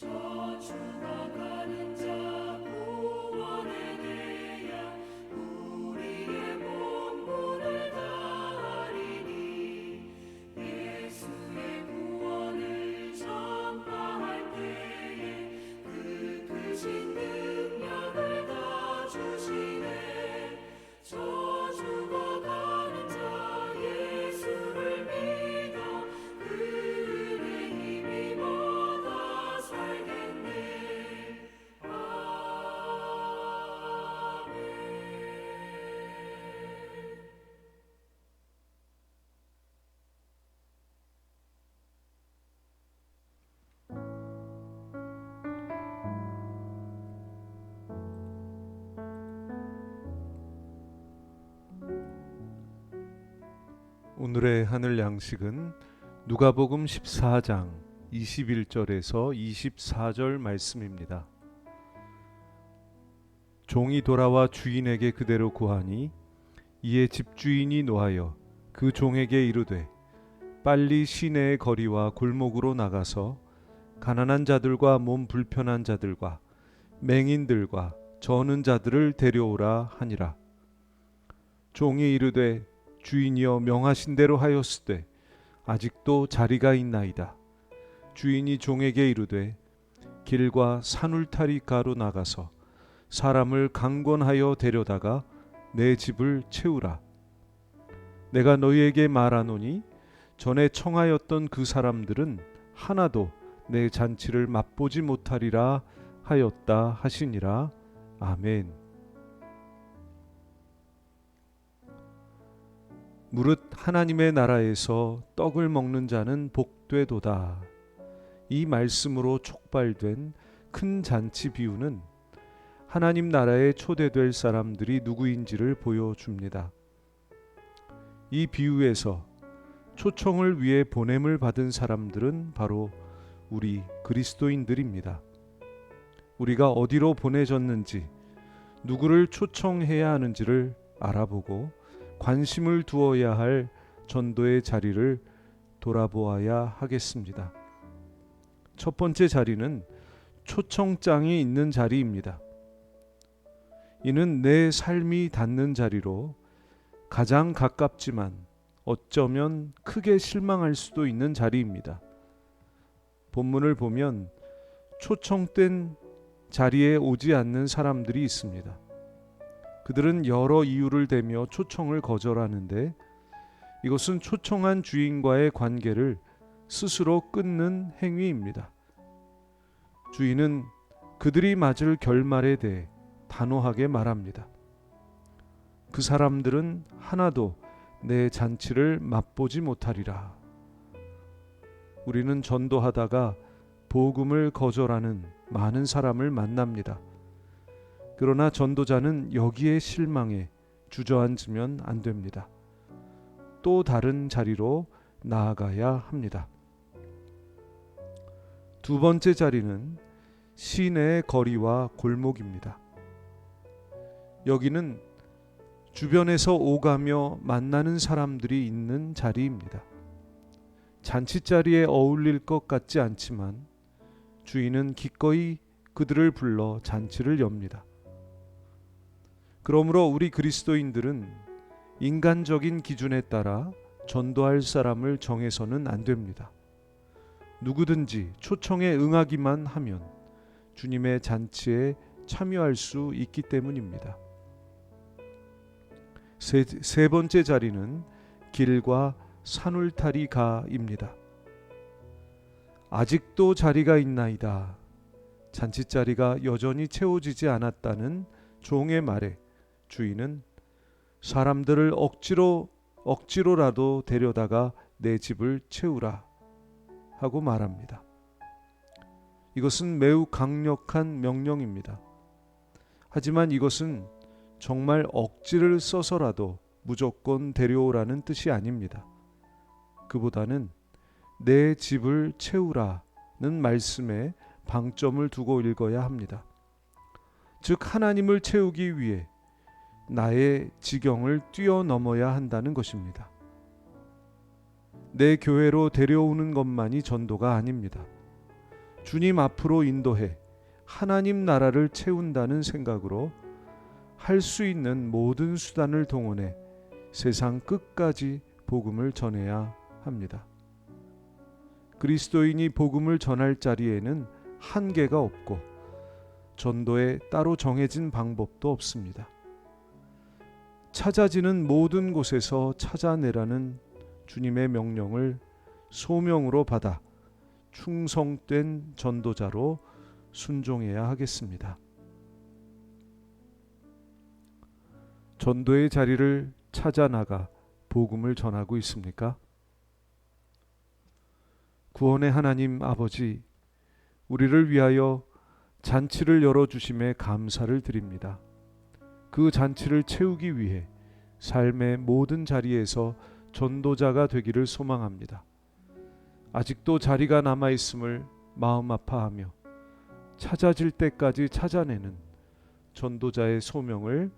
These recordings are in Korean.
저 죽어가는 자 구원해 오늘의 하늘 양식은 누가복음 14장 21절에서 24절 말씀입니다. 종이 돌아와 주인에게 그대로 구하니 이에 집주인이 노하여 그 종에게 이르되 빨리 시내의 거리와 골목으로 나가서 가난한 자들과 몸 불편한 자들과 맹인들과 저는 자들을 데려오라 하니라. 종이 이르되 주인이여 명하신 대로 하였으되 아직도 자리가 있나이다. 주인이 종에게 이르되 길과 산울타리 가로 나가서 사람을 강권하여 데려다가 내 집을 채우라. 내가 너희에게 말하노니 전에 청하였던 그 사람들은 하나도 내 잔치를 맛보지 못하리라 하였다 하시니라. 아멘. 무릇 하나님의 나라에서 떡을 먹는 자는 복되도다. 이 말씀으로 촉발된 큰 잔치 비유는 하나님 나라에 초대될 사람들이 누구인지를 보여줍니다. 이 비유에서 초청을 위해 보냄을 받은 사람들은 바로 우리 그리스도인들입니다. 우리가 어디로 보내졌는지, 누구를 초청해야 하는지를 알아보고 관심을 두어야 할 전도의 자리를 돌아보아야 하겠습니다. 첫 번째 자리는 초청장이 있는 자리입니다. 이는 내 삶이 닿는 자리로 가장 가깝지만 어쩌면 크게 실망할 수도 있는 자리입니다. 본문을 보면 초청된 자리에 오지 않는 사람들이 있습니다. 그들은 여러 이유를 대며 초청을 거절하는데 이것은 초청한 주인과의 관계를 스스로 끊는 행위입니다. 주인은 그들이 맞을 결말에 대해 단호하게 말합니다. 그 사람들은 하나도 내 잔치를 맛보지 못하리라. 우리는 전도하다가 복음을 거절하는 많은 사람을 만납니다. 그러나 전도자는 여기에 실망해 주저앉으면 안 됩니다. 또 다른 자리로 나아가야 합니다. 두 번째 자리는 시내의 거리와 골목입니다. 여기는 주변에서 오가며 만나는 사람들이 있는 자리입니다. 잔치 자리에 어울릴 것 같지 않지만 주인은 기꺼이 그들을 불러 잔치를 엽니다. 그러므로 우리 그리스도인들은 인간적인 기준에 따라 전도할 사람을 정해서는 안 됩니다. 누구든지 초청에 응하기만 하면 주님의 잔치에 참여할 수 있기 때문입니다. 세, 세 번째 자리는 길과 산울타리가입니다. 아직도 자리가 있나이다. 잔치 자리가 여전히 채워지지 않았다는 종의 말에 주인은 사람들을 억지로 억지로라도 데려다가 내 집을 채우라 하고 말합니다. 이것은 매우 강력한 명령입니다. 하지만 이것은 정말 억지를 써서라도 무조건 데려오라는 뜻이 아닙니다. 그보다는 내 집을 채우라는 말씀에 방점을 두고 읽어야 합니다. 즉 하나님을 채우기 위해 나의 지경을 뛰어넘어야 한다는 것입니다. 내 교회로 데려오는 것만이 전도가 아닙니다. 주님 앞으로 인도해 하나님 나라를 채운다는 생각으로 할 수 있는 모든 수단을 동원해 세상 끝까지 복음을 전해야 합니다. 그리스도인이 복음을 전할 자리에는 한계가 없고 전도에 따로 정해진 방법도 없습니다. 찾아지는 모든 곳에서 찾아내라는 주님의 명령을 소명으로 받아 충성된 전도자로 순종해야 하겠습니다. 전도의 자리를 찾아 나가 복음을 전하고 있습니까? 구원의 하나님 아버지, 우리를 위하여 잔치를 열어 주심에 감사를 드립니다. 그 잔치를 채우기 위해 삶의 모든 자리에서 전도자가 되기를 소망합니다. 아직도 자리가 남아 있음을 마음 아파하며 찾아질 때까지 찾아내는 전도자의 소명을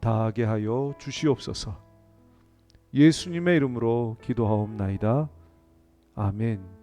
다하게 하여 주시옵소서. 예수님의 이름으로 기도하옵나이다. 아멘.